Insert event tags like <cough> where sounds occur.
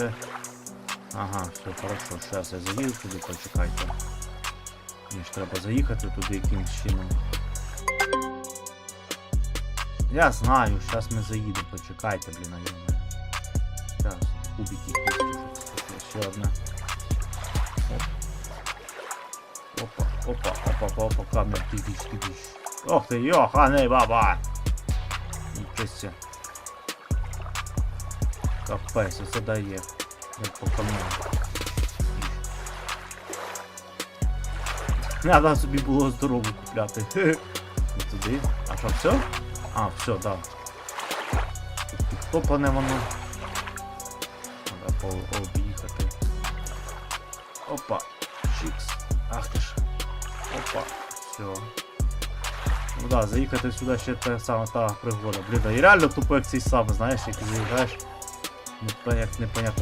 заїхати. Ага, все, хорошо, зараз я заїду туди, почекайте. Мені ж треба заїхати якимсь чином. Я знаю, зараз ми заїдемо, почекайте, блін, а. Зараз, кубики кісточок. Ще одне. Оп. Опа, опа, опа, опа, опа, камер, тибіш, тибіш. Ох ти, йоханий баба! Нічого себе. Капець, оце дає. Як по камням. Треба собі було здорову купляти. <laughs> Туди. А що, все? А, все, да. Топане воно. Треба об'їхати. Опа. Чікс. Ах ти ж. Опа. Все. Ну да, заїхати сюди ще та сама та пригода. Блін, і реально тупо як цей сам, знаєш, як заїжджаєш. То як непонятно